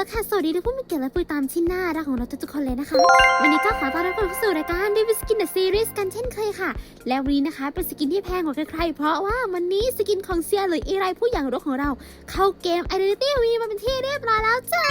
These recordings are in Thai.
ละค่ะ สวัสดีทุกผู้มีเกียรติและผู้ตามที่น่ารักของเราทุกๆคนเลยนะคะ วันนี้ก็ขอต้อนรับกคนเข้าสู่รายการดิวิสกินเดอะซีรีส์กันเช่นเคยค่ะ แล้ววันนี้นะคะเป็นสกินที่แพงกว่าใครๆ เพราะว่าวันนี้สกินของเซียหรืออีไรผู้อย่างรถของเรา เข้าเกม Identity V มาเป็นที่เรียบร้อยแล้วจ้า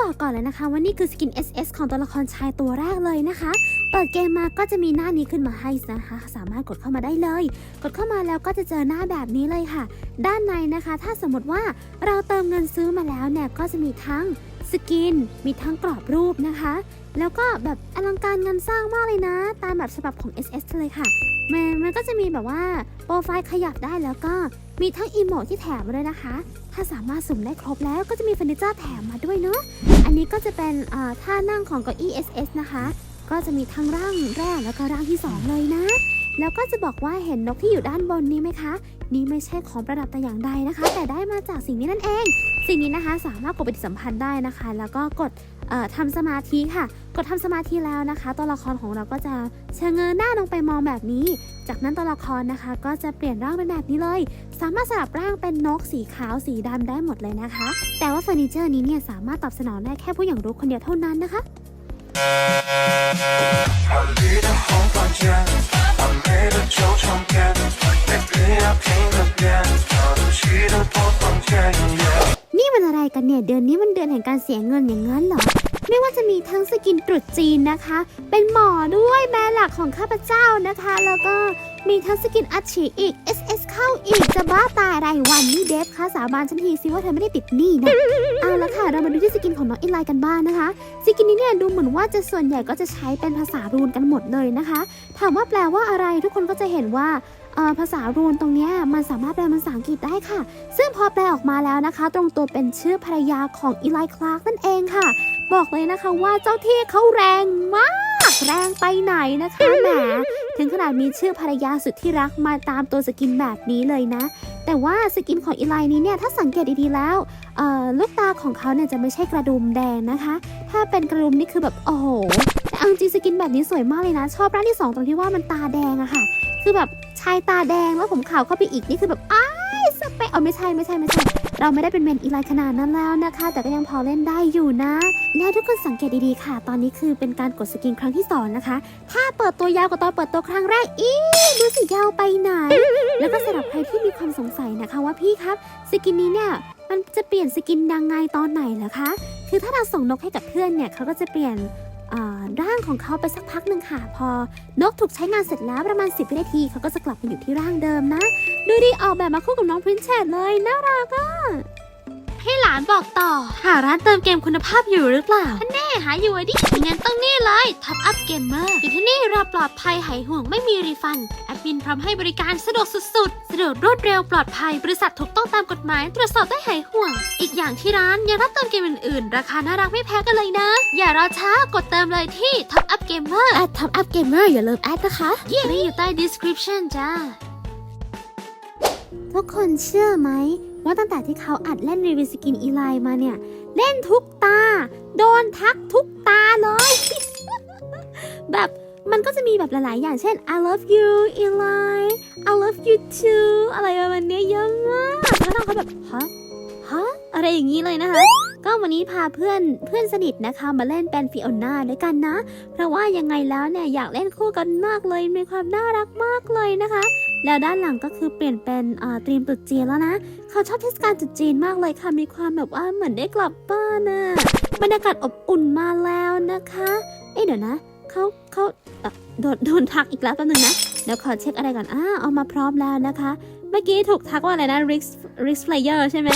บอกก่อนเลยนะคะว่านี่คือสกิน SS ของตัวละครชายตัวแรกเลยนะคะ เปิดเกมมาก็จะมีหน้านี้ขึ้นมาให้นะคะ สามารถกดเข้ามาได้เลย กดเข้ามาแล้วก็จะเจอหน้าแบบนี้เลยค่ะ ด้านในนะคะ ถ้าสมมติว่าเราเติมเงินซื้อมาแล้วเนี่ยก็จะมีทั้งสกิน มีทั้งกรอบรูปนะคะ แล้วก็แบบอลังการงานสร้างมากเลยนะ ตามแบบฉบับของ SS เลยค่ะมันมันก็จะมีแบบว่าโปรไฟล์ขยับได้แล้วก็มีทั้งอีโมที่แถมมาด้วยนะคะ ถ้าสามารถสุ่มได้ครบแล้วก็จะมีเฟอร์นิเจอร์แถมมาด้วยเนาะ อันนี้ก็จะเป็นท่านั่งของเก้าอี้ SS นะคะ ก็จะมีทั้งร่างแรกแล้วก็ร่างที่ 2 เลยนะ แล้วก็จะบอกว่าเห็นนกที่อยู่ด้านบนนี้ไหมคะ นี่ไม่ใช่ของประดับแต่อย่างใดนะคะ แต่ได้มาจากสิ่งนี้นั่นเอง สิ่งนี้นะคะสามารถกดปฏิสัมพันธ์ได้นะคะ แล้วก็กดเอ่อทำสมาธิค่ะ กดทำสมาธิแล้วนะคะ ตัวละครของเราก็จะเชะเง้อหน้าลงไปมองแบบนี้ จากนั้นตัวละครนะคะ ก็จะเปลี่ยนร่างเป็นแบบนี้เลย สามารถสลับร่างเป็นนกสีขาวสีดำได้หมดเลยนะคะ แต่ว่าเฟอร์นิเจอร์นี้เนี่ยสามารถตอบสนองได้แค่ผู้อย่างรู้คนเดียวเท่านั้นนะคะ รุษจีนนะคะ เป็นหมอด้วยแม่หลักของข้าพเจ้านะคะ แล้วก็มีทั้งสกินอัดฉีอีก SS เข้าอีกจะบ้าตายรายวันนี่เดฟคะสาบานฉันทีสิว่าเธอไม่ได้ติดหนี้นะเอาละค่ะ เรามาดูที่สกินของน้องอินไลน์กันบ้างนะคะสกินนี้เนี่ยดูเหมือนว่าจะส่วนใหญ่ก็จะใช้เป็นภาษารูนกันหมดเลยนะคะ ถามว่าแปลว่าอะไรทุกคนก็จะเห็นว่า ภาษารูนตรงนี้มันสามารถแปลเป็นภาษาอังกฤษได้ค่ะ ซึ่งพอแปลออกมาแล้วนะคะ ตรงตัวเป็นชื่อภรรยาของอีไลคลาร์กนั่นเองค่ะ บอกเลยนะคะว่าเจ้าที่เขาแรงมากแรงไปไหนนะคะแหมถึงขนาดมีชื่อภรรยาสุดที่รักมาตามตัวสกินแบบนี้เลยนะ แต่ว่าสกินของอีไลนี้เนี่ยถ้าสังเกตดีๆแล้วลูกตาของเขาเนี่ยจะไม่ใช่กระดุมแดงนะคะ ถ้าเป็นกระดุมนี่คือแบบโอ้โหแต่เอาจริสกินแบบนี้สวยมากเลยนะ ชอบร่างที่สองตรงที่ว่ามันตาแดงอะค่ะ คือแบบชายตาแดงแล้วผมขาวเข้าไปอีกนี่คือแบบอ้ายสเปคเอาไม่ใช่ไม่ใช่ไม่ใช่ เราไม่ได้เป็นเมนอีไลขนาดนั้นแล้วนะคะ แต่ก็ยังพอเล่นได้อยู่นะ แล้วทุกคนสังเกตดีๆค่ะ ตอนนี้คือเป็นการกดสกินครั้งที่สองนะคะ ถ้าเปิดตัวยาวกว่าตอนเปิดตัวครั้งแรกอีดูสิยาวไปไหน แล้วก็สำหรับใครที่มีความสงสัยนะคะว่าพี่ครับสกินนี้เนี่ยมันจะเปลี่ยนสกินยังไงตอนไหนเหรอคะ คือถ้าเราส่งนกให้กับเพื่อนเนี่ยเขาก็จะเปลี่ยน ร่างของเขาไปสักพักหนึ่งค่ะ พอนกถูกใช้งานเสร็จแล้วประมาณ 10วินาทีเขาก็จะกลับมาอยู่ที่ร่างเดิมนะ ดูดีออกแบบมาคู่กับน้องพรินเชสเลยน่ารักอะานบอกต่อ หาร้านเติมเกมคุณภาพอยู่หรือเปล่าแน่หาอยู่อะดิงั้นต้องนี่เลยท็อปอัพเกมเมอร์อยู่ที่นี่เราปลอดภัยหายห่วงไม่มีรีฟันแอดมินพร้อมให้บริการสะดวกสุดๆ สะดวกรวดเร็วปลอดภัย บริษัทถูกต้องตามกฎหมาย ตรวจสอบได้หายห่วง อีกอย่างที่ร้านยังรับเติมเกมอื่นๆ ราคาน่ารักไม่แพ้กันเลยนะ อย่ารอช้ากดเติมเลยที่ Top Up Gamer แอด Top Up Gamer อย่าลืมแอดนะคะลิงก์อยู่ใต้ description จ้าทุกคนเชื่อไหม ว่าตั้งแต่ที่เขาอัดเล่นรีวิวสกินอีไลมาเนี่ย เล่นทุกตา โดนทักทุกตาเลย แบบมันก็จะมีแบบหลาย ๆ อย่างเช่น I love you Eli I love you too อะไรประมาณนี้เยอะมากแล้วน้องเขาแบบฮะฮะอะไรอย่างนี้เลยนะคะ ก็วันนี้พาเพื่อนเพื่อนสนิทนะคะ มาเล่นเป็นฟิโอน่าด้วยกันนะ เพราะว่ายังไงแล้วเนี่ย อยากเล่นคู่กันมากเลยมีความน่ารักมากเลยนะคะ แล้วด้านหลังก็คือเปลี่ยนเป็นตรีมตรุษจีนแล้วนะ เขาชอบเทศกาลตรุษจีนมากเลยค่ะ มีความแบบว่าเหมือนได้กลับบ้านนะบรรยากาศอบอุ่นมาแล้วนะคะ เอ๊ะเดี๋ยวนะเขาเขาโดนโดนทักอีกแล้วตัวหนึงนะเดี๋ยวขอเช็คอะไรก่อนอ่าเอามาพร้อมแล้วนะคะ เมื่อกี้ถูกทักว่าอะไรนะ risk risk player ใช่ไหม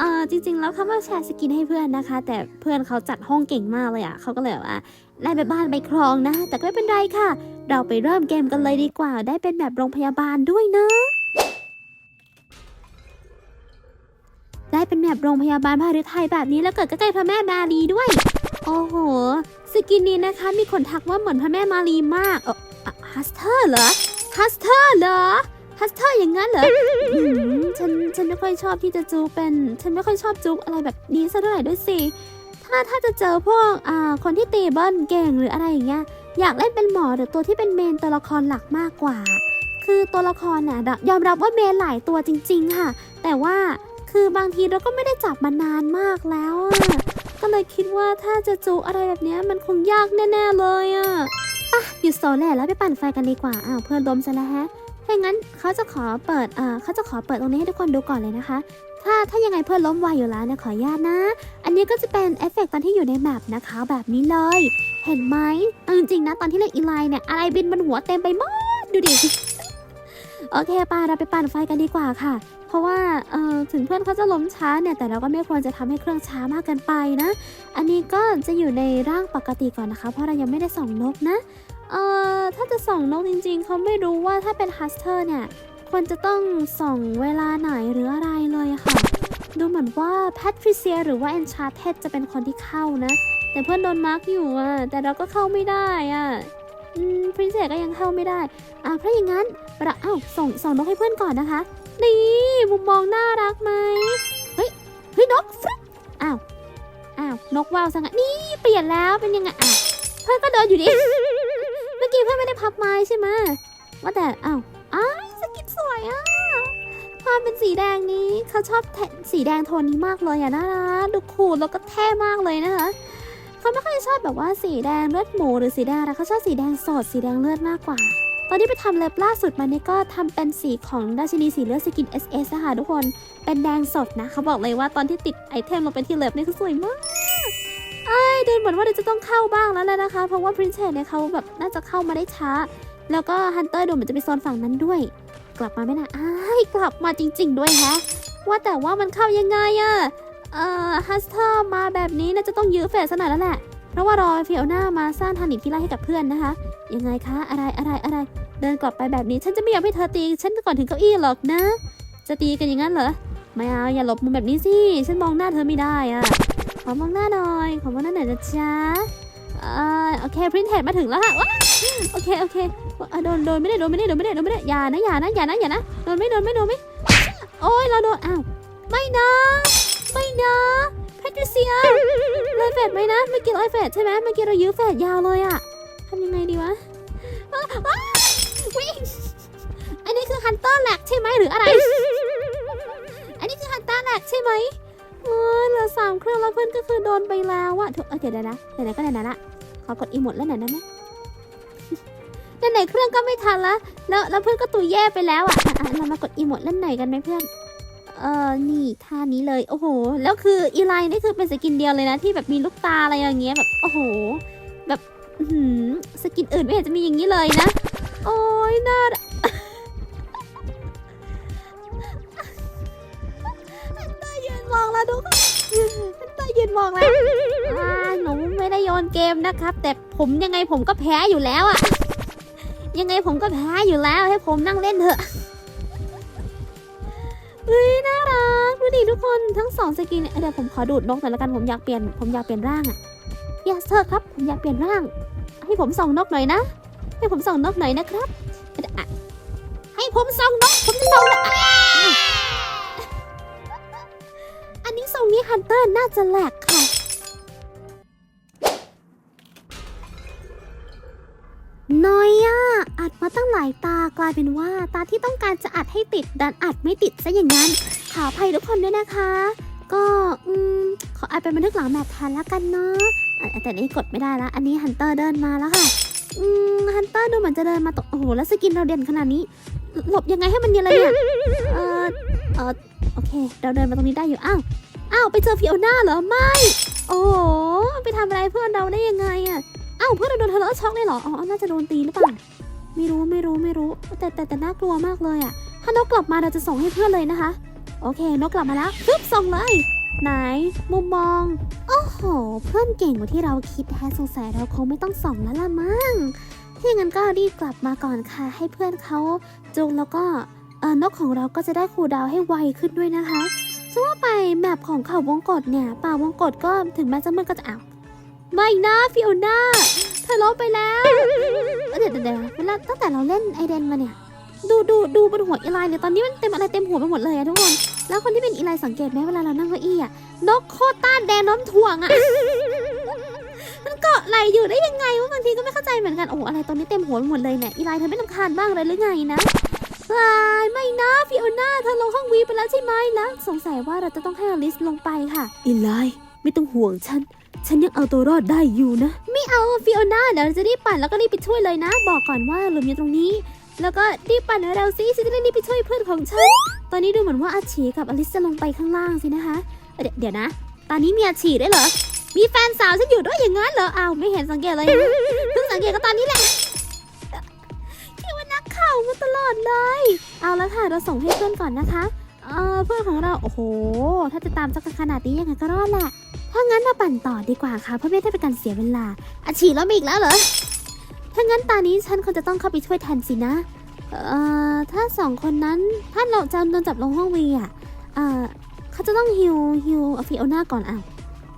เออจริงๆ แล้วเขามาแชร์สกินให้เพื่อนนะคะ แต่เพื่อนเขาจัดห้องเก่งมากเลยอะเขาก็เลยว่าได้ไปบ้านไปครองนะ แต่ก็ไม่เป็นไรค่ะ เราไปเริ่มเกมกันเลยดีกว่า ได้เป็นแบบโรงพยาบาลด้วยนะ ได้เป็นแบบโรงพยาบาลพาฤทัยแบบนี้แล้วเกิดใกล้ๆพระแม่มารีด้วย โอ้โห สกินนี้นะคะ มีคนทักว่าเหมือนพระแม่มารีมากเออฮัสเตอร์เหรอฮัสเตอร์เหรอ ฮัสเตอร์อย่างนั้นเหรออืมฉันฉันไม่ค่อยชอบที่จะจูเป็นฉันไม่ค่อยชอบจูบอะไรแบบนี้ซะเท่าไหร่ด้วยสิถ้าถ้าจะเจอพวกอ่าคนที่ตีเบิ้ลเก่งหรืออะไรอย่างเงี้ยอยากเล่นเป็นหมอหรือตัวที่เป็นเมนตัวละครหลักมากกว่า คือตัวละครน่ะยอมรับว่าเมนหลายตัวจริง ๆ ค่ะ แต่ว่าคือบางทีเราก็ไม่ได้จับมานานมากแล้วอะก็เลยคิดว่าถ้าจะจูอะไรแบบนี้มันคงยากแน่ ๆ เลยอะอะหยุดโซแหละแล้วไปปั่นไฟกันดีกว่าอ้าวเพื่อนล้มซะแล้วฮะ ถ้าอย่างนั้นเขาจะขอเปิดอ่าเขาจะขอเปิดตรงนี้ให้ทุกคนดูก่อนเลยนะคะ ถ้าถ้ายังไงเพื่อนล้มไวอยู่แล้วเนี่ยขออนุญาตนะ อันนี้ก็จะเป็นเอฟเฟกต์ตอนที่อยู่ในแมปนะคะแบบนี้เลย เห็นไหมเอาจริงๆนะตอนที่เล่นอีไลน์เนี่ยอะไรบินบนหัวเต็มไปหมดดูดิโอเคปาเราไปปั่นไฟกันดีกว่าค่ะ เพราะว่าเออถึงเพื่อนเขาจะล้มช้าเนี่ยแต่เราก็ไม่ควรจะทำให้เครื่องช้ามากเกินไปนะ อันนี้ก็จะอยู่ในร่างปกติก่อนนะคะ เพราะเรายังไม่ได้ส่องนกนะ เอ่อถ้าจะส่องนกจริงๆ เขาไม่รู้ว่าถ้าเป็นฮัสเตอร์เนี่ย ควรจะต้องส่องเวลาไหนหรืออะไรเลยค่ะ ดูเหมือนว่าแพทริเซียหรือว่า e n c h a r t e d จะเป็นคนที่เข้านะ แต่เพื่อนโดนมาร์กอยู่อะแต่เราก็เข้าไม่ได้อะอืมพรินเซสก็ยังเข้าไม่ได้ อะเพราะอย่างนั้นเราเอ้าส่งส่งนกให้เพื่อนก่อนนะคะ นี่มุมมองน่ารักไหมเฮ้ยเฮ้ยนกฟึ๊บอ้าวอ้าวนกว่าวสังนี่เปลี่ยนแล้วเป็นยังไงอ้าวเพื่อนก็เดินอยู่ดิ เพื่อนไม่ได้พับไม้ใช่ไหมว่าแต่อ้าวอ้ายสกินสวยอะความเป็นสีแดงนี้เขาชอบสีแดงโทนนี้มากเลยอะน่ารักดูคูลแล้วก็เท่มากเลยนะคะเขาไม่ค่อยชอบแบบว่าสีแดงเลือดหมูหรือสีแดงอะไรเขาชอบสีแดงสดสีแดงเลือดมากกว่า ตอนที่ไปทำเล็บล่าสุดมานี่ก็ทำเป็นสีของราชินีสีเลือดสกิน SS นะคะทุกคนเป็นแดงสดนะเขาบอกเลยว่าตอนที่ติดไอเทมลงไปที่เล็บนี่คือสวยมาก อ้ยเดินเหมือนว่าเดี๋ยวจะต้องเข้าบ้างแล้วแหละนะคะ เพราะว่า Princess เนี่ยเขาแบบน่าจะเข้ามาได้ช้า แล้วก็ Hunter ดูเหมือนจะไปโซนฝั่งนั้นด้วย กลับมาไหมนะอ้ายกลับมาจริง ๆ ด้วยแฮะ ว่าแต่ว่ามันเข้ายังไงอะเอ่อฮัสเตอร์มาแบบนี้น่าจะต้องยื้อเฟสซะหน่อยแล้วแหละ เพราะว่ารอฟิโอน่ามาสร้างทานิที่ไล่ให้กับเพื่อนนะคะ ยังไงคะอะไรอะไรอะไร เดินกลับไปแบบนี้ฉันจะไม่ยอมให้เธอตีฉันก่อนถึงเก้าอี้หรอกนะ จะตีกันอย่างนั้นเหรอ ไม่เอาอย่าหลบมุมแบบนี้สิ ฉันมองหน้าเธอไม่ได้อะ ขอมองหน้าหน่อย ขอมองหน้าหน่อยนะจ๊ะเอ่อโอเคพรินเทจมาถึงแล้วค่ะว้าโอเคโอเคโดนโดนไม่ได้โดนไม่ได้โดนไม่ได้โดนไม่ได้อย่านะอย่านะอย่านะอย่านะโดนไม่โดนไม่โดนไม่โอ้ยเราโดนอ้าวไม่นะไม่นะแพทริเซียเลยเฟดไหมนะเมื่อกี้เลยเฟดใช่ไหมเมื่อกี้เรายื้อเฟดยาวเลยอะทำยังไงดีวะวิ่งอันนี้คือฮันเตอร์แลกใช่ไหมหรืออะไร อันนี้คือฮันเตอร์แลกใช่ไหม โอ้ยเหลือสามเครื่องแล้วเพื่อนก็คือโดนไปแล้วอะถูกเออเดี๋ยวเดี๋ยนะไหนๆก็ไหนๆละขอกดอีโมดแล้วไหนอยได้ไหมไหนๆเครื่องก็ไม่ทันละแล้วแล้วเพื่อนก็ตุยแย่ไปแล้วอะอะอะเรามากดอีโมดเล่นไหนกันไหมเพื่อนเออนี่ท่านี้เลย โอ้โห แล้วคืออีไลน์นี่คือเป็นสกินเดียวเลยนะ ที่แบบมีลูกตาอะไรอย่างเงี้ยแบบ โอ้โห แบบหือสกินอื่นไม่เห็นจะมีอย่างนี้เลยนะ โอ้ยน่า มองแล้วดูฮันเตอร์ยืนมองแล้วอ่าหนูไม่ได้โยนเกมนะครับ แต่ผมยังไงผมก็แพ้อยู่แล้วอะยังไงผมก็แพ้อยู่แล้วให้ผมนั่งเล่นเถอะเฮ้ยน่ารักดูดิทุกคนทั้งสองสกินเดี๋ยวผมขอดูดนกหน่อยละกันผมอยากเปลี่ยนผมอยากเปลี่ยนร่างอะยาเซอร์ครับผมอยากเปลี่ยนร่าง ให้ผมส่องนกหน่อยนะ ให้ผมส่องนกหน่อยนะครับอะให้ผมส่องนกผมจะส่องนก รงนี้ฮันเตอร์น่าจะแหลกค่ะ น้อยอะอัดมาตั้งหลายตากลายเป็นว่าตาที่ต้องการจะอัดให้ติดดันอัดไม่ติดซะอย่างนั้น ขออภัยทุกคนด้วยนะคะ ก็อืมขออัดเป็นบันทึกหลังแมปแทนแล้วกันเนาะอะแต่นี่กดไม่ได้ละ อันนี้ฮันเตอร์เดินมาแล้วค่ะอืมฮันเตอร์ดูเหมือนจะเดินมาตกโอ้โหแล้วสกินเราเด่นขนาดนี้ หลบยังไงให้มันเนียนเลยเนี่ยเออเออโอเค เราเดินมาตรงนี้ได้อยู่ อ้าว อ้าวไปเจอฟิโอน่าเหรอไม่ โอ้ไปทำอะไรเพื่อนเราได้ยังไงอะอ้าวเพื่อนเราโดนทะเลาะช็อกเลยเหรออ๋อน่าจะโดนตีหรือเปล่าไม่รู้ไม่รู้ไม่รู้ แต่แต่แต่น่ากลัวมากเลยอะถ้านกกลับมาเราจะส่งให้เพื่อนเลยนะคะ โอเคนกกลับมาแล้วปึ๊บส่งเลย ไหน มุมมอง โอ้โห เพื่อนเก่งกว่าที่เราคิดแฮะสงสัยเราคงไม่ต้องส่งแล้วละมั้งถ้าอย่างนั้นก็รีบกลับมาก่อนค่ะ ให้เพื่อนเขาจูงแล้วก็เออนกของเราก็จะได้คูดาวให้ไวขึ้นด้วยนะคะ จะว่าไปแมปของเขาวงกฏเนี่ย ป่าวงกฏก็ถึงแม้จะมืดก็จะอ้าวไม่นะฟิโอน่าเธอลบไปแล้วเดี๋ยวเดี๋ยวเวลาตั้งแต่เราเล่นไอเดนมาเนี่ย ดูดูดูบนหัวอีไลเนี่ยตอนนี้มันเต็มอะไรเต็มหัวไปหมดเลยอะทุกคนแล้วคนที่เป็นอีไลสังเกตไหมเวลาเรานั่งเก้าอี้อะนกโคต้านแดนน้มถ่วงอะมันเกาะไหลอยู่ได้ยังไงวะบางทีก็ไม่เข้าใจเหมือนกันโอ้โหอะไรตอนนี้เต็มหัวไปหมดเลยเนี่ยอีไลเธอไม่ลำคาญบ้างเลยหรือไงนะ วายไม่นะฟิโอน่าเธอลงห้องวีไปแล้วใช่ไหมแล้วสงสัยว่าเราจะต้องให้อลิสลงไปค่ะอีไลไม่ต้องห่วงฉัน ฉันยังเอาตัวรอดได้อยู่นะ ไม่เอาฟิโอน่าเดี๋ยวเราจะรีบปั่นแล้วก็รีบไปช่วยเลยนะ บอกก่อนว่าหลุมอยู่ตรงนี้ แล้วก็รีบปั่นเร็วๆสิฉันจะได้รีบไปช่วยเพื่อนของฉัน ตอนนี้ดูเหมือนว่าอาชีกับอลิสจะลงไปข้างล่างสินะคะ เดี๋ยวเดี๋ยวนะ ตอนนี้มีอาชีได้วยเหรอ มีแฟนสาวฉันอยู่ด้วยอย่างนั้นเหรออ้าวไม่เห็นสังเกตเลยนะเพิ่งสังเกตก็ตอนนี้แหละคิดว่านักข่าวมาตลอดเลย เอาละค่ะเราส่งให้เพื่อนก่อนนะคะเออเพื่อนของเราโอ้โห ถ้าจะตามสักขนาดนี้ยังไงก็รอดแหละถ้างั้นเราปั่นต่อดีกว่าค่ะเพื่อไม่ให้เป็นการเสียเวลาอาชีแล้วมีอีกแล้วเหรอถ้างั้นตอนนี้ฉันคงจะต้องเข้าไปช่วยแทนสินะเอ่อถ้าสองคนนั้นถ้าเราจะโดนจับลงห้องวีอะเอ่อเขาจะต้องฮิวฮิวฟิโอน่าก่อนอ้าว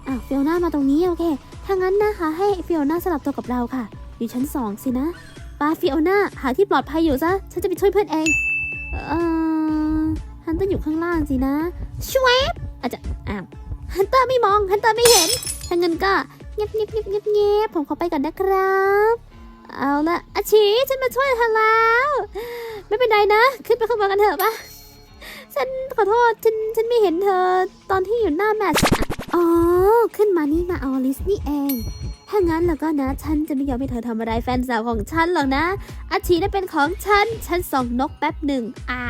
อ้าวฟิโอน่ามาตรงนี้โอเคถ้างั้นนะคะให้ฟิโอน่าสลับตัวกับเราค่ะ อยู่ชั้นสองสินะ ปาฟิโอนาหาที่ปลอดภัยอยู่ซะ ฉันจะไปช่วยเพื่อนเอง เอ่อฮันเตอร์อยู่ข้างล่างสินะชวบอาจจะ อ้าว ฮันเตอร์ไม่มอง ฮันเตอร์ไม่เห็น ถ้างั้นก็เงียบเงียบเงียบเงียบเงียบผมขอไปก่อนนะครับ เอาละอาชีฉันมาช่วยเธอแล้ว ไม่เป็นไรนะ ขึ้นไปข้างบนกันเถอะปะฉันขอโทษ ฉัน ฉันไม่เห็นเธอ ตอนที่อยู่หน้าแมทช์อ๋อ ขึ้นมานี่มาเอาลิสนี่เอง ถ้างั้นแล้วก็นะ ฉันจะไม่ยอมให้เธอทำอะไรแฟนสาวของฉันหรอกนะ อาชีได้เป็นของฉัน ฉันส่องนกแป๊บหนึ่งอะ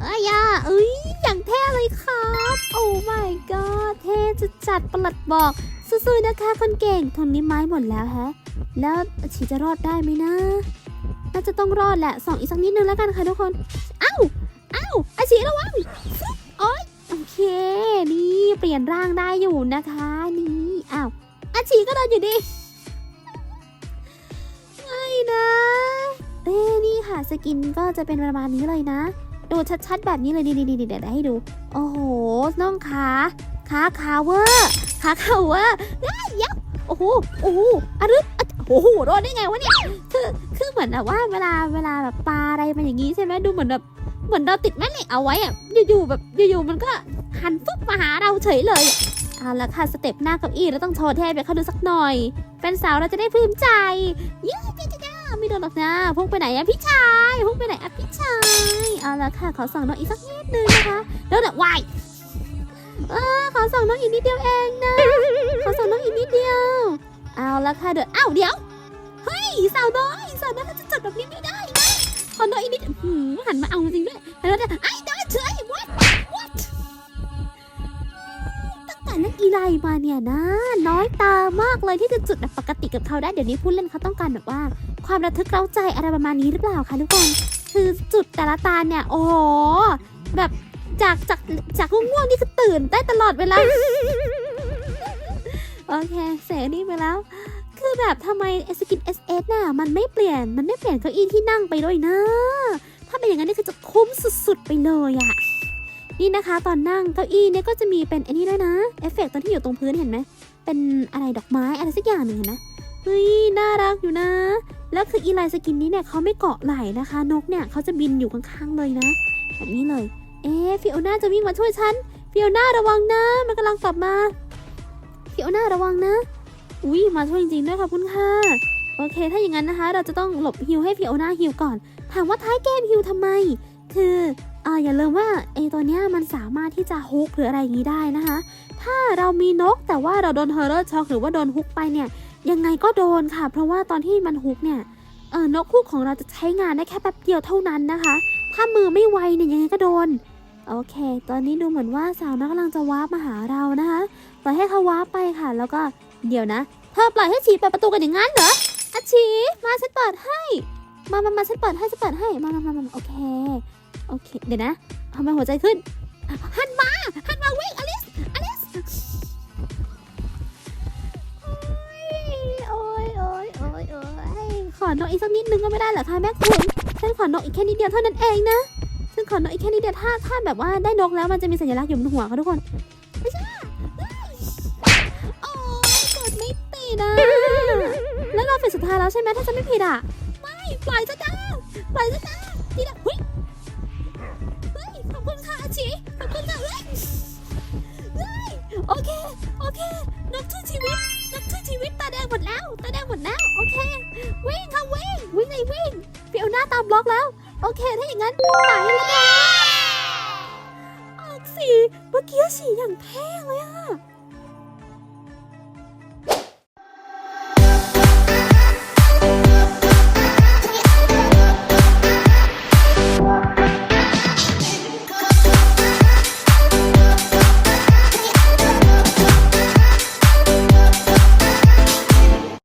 เอ้ยอะเอ้ย อย่างเท่เลยครับ โอ้ my god เท่จะจัดประหลัดบอก สู้ๆนะคะคนเก่งทนนี้ไม้หมดแล้วแฮะ แล้วฉีจะรอดได้ไหมนะน่าจะต้องรอดแหละส่องอีกสักนิดนึงแล้วกันค่ะทุกคนเอ้าเอ้าอาชีระวังโอ๊ยโอเค นี่เปลี่ยนร่างได้อยู่นะคะ นี่ อ้าว อาชีก็โดนอยู่ดี ไม่นะเอ้นี่ค่ะสกินก็จะเป็นประมาณนี้เลยนะ ดูชัดๆแบบนี้เลยนี่ๆๆเดี๋ยวให้ดู โอ้โห น้องขาขาขาเวอร์ขาขาเวอร์เอ้ยยับโอ้โห โอ้โหอะรึโอ้โหรอดได้ไงวะเนี่ย คือคือเหมือนแบบว่าเวลาเวลาแบบปลาอะไรมาอย่างงี้ใช่ไหมดูเหมือนแบบเหมือนเราติดแม่เหล็กเอาไว้อะอยู่ๆแบบอยู่ๆมันก็หันฟึบมาหาเราเฉยเลย เอาละค่ะสเต็ปหน้าเก้าอี้เราต้องโชว์เทพไปเขาดูสักหน่อย แฟนสาวเราจะได้ภูมิใจยี่จ้าจ้าจ้าไม่โดนหรอกนะพุ่งไปไหนอะพี่ชายพุ่งไปไหนอะพี่ชายเอาละค่ะขอส่องน้องอีกสักนิดนึงนะคะแล้วเดี๋ยววายเออขอส่องน้องอีกนิดเดียวเองนะขอส่องน้องอีกนิดเดียว เอาละค่ะเดี๋ยวอ้าวเดี๋ยวเฮ้ยสาวน้อยสาวน้อยเราจะจดแบบนี้ไม่ได้นะขอน้อยอีกนิดหันมาเอาจริงด้วยแล้วจะไอ้เดินเฉย what what แต่นักอีไลมาเนี่ยนะ น้อยตามากเลยที่จะจุดแบบปกติกับเขาได้เดี๋ยวนี้ผู้เล่นเขาต้องการแบบว่า ความระทึกเร้าใจอะไรประมาณนี้หรือเปล่าคะทุกคนคือจุดแต่ละตาเนี่ยโอ้โหแบบจากจากจากง่วงๆนี่คือตื่นได้ตลอดเวลาโอเคเสรีไปแล้ว คือแบบทำไมสกิน SS น่ะมันไม่เปลี่ยนมันไม่เปลี่ยนเก้าอี้ที่นั่งไปด้วยนะ ถ้าเป็นอย่างนั้นนี่คือจะคุ้มสุดๆไปเลยอะ นี่นะคะตอนนั่งเก้าอี้เนี่ยก็จะมีเป็นอันนี้ด้วยนะเอฟเฟกต์ตอนที่อยู่ตรงพื้นเห็นไหมเป็นอะไรดอกไม้อะไรสักอย่างหนึ่งเห็นนะเฮ้ยน่ารักอยู่นะ แล้วคืออีไลน์สกินนี้เนี่ยเขาไม่เกาะไหล่นะคะ นกเนี่ยเขาจะบินอยู่ข้างๆเลยนะแบบนี้เลย เอ๊ฟิโอน่าจะวิ่งมาช่วยฉันฟิโอน่าระวังนะ มันกำลังกลับมาฟิโอน่าระวังนะ อุ้ยมาช่วยจริงๆด้วยขอบคุณค่ะโอเค ถ้าอย่างนั้นนะคะ เราจะต้องหลบฮิวให้ฟิโอน่าฮิวก่อน ถามว่าท้ายเกมฮิวทำไม คือ อ่าอย่าลืมว่าไอตัวเนี้ยมันสามารถที่จะฮุกหรืออะไรอย่างนี้ได้นะคะ ถ้าเรามีนกแต่ว่าเราโดนเฮอร์เรอร์ช็อกหรือว่าโดนฮุกไปเนี่ย ยังไงก็โดนค่ะ เพราะว่าตอนที่มันฮุกเนี่ยเออนกฮูกของเราจะใช้งานได้แค่แป๊บเดียวเท่านั้นนะคะ ถ้ามือไม่ไวเนี่ยยังไงก็โดน โอเค ตอนนี้ดูเหมือนว่าสาวน้อยกำลังจะวาร์ปมาหาเรานะคะ ปล่อยให้เขาวาร์ปไปค่ะ แล้วก็เดี๋ยวนะ เธอปล่อยให้ฉีเปิดประตูกันอย่างนั้นเหรออาชีมาฉันเปิดให้ มามามาฉันเปิดให้ฉันเปิดให้ มามามามาโอเค โอเค เดี๋ยวนะทำไมหัวใจขึ้น หันมา หันมาวิ่งอลิส อลิส โอ้ยโอ้ยโอ้ยโอ้ยขอนกอีกสักนิดนึงก็ไม่ได้เหรอคะแม่คุณฉันขอนกอีกแค่นิดเดียวเท่านั้นเองนะ ฉันขอนกอีกแค่นิดเดียวถ้าถ้าแบบว่าได้นกแล้วมันจะมีสัญลักษณ์อยู่บนหัวค่ะทุกคนไม่ใช่โอ้ยกดไม่ติดอะแล้วเราเป็นสุดท้ายแล้วใช่ไหมถ้าจะไม่ผิดอะ ไม่ ปล่อยซะจ้าปล่อยซะจ้า โอเค โอเคนกช่วยชีวิตนกช่วยชีวิตตาแดงหมดแล้ว ตาแดงหมดแล้ว โอเค วิ่งค่ะวิ่ง วิ่งไงวิ่งฟิโอน่าตามบล็อกแล้ว โอเค ถ้าอย่างนั้นไหนล่ะออกสีเมื่อกี้สีอย่างเท่เลยอะ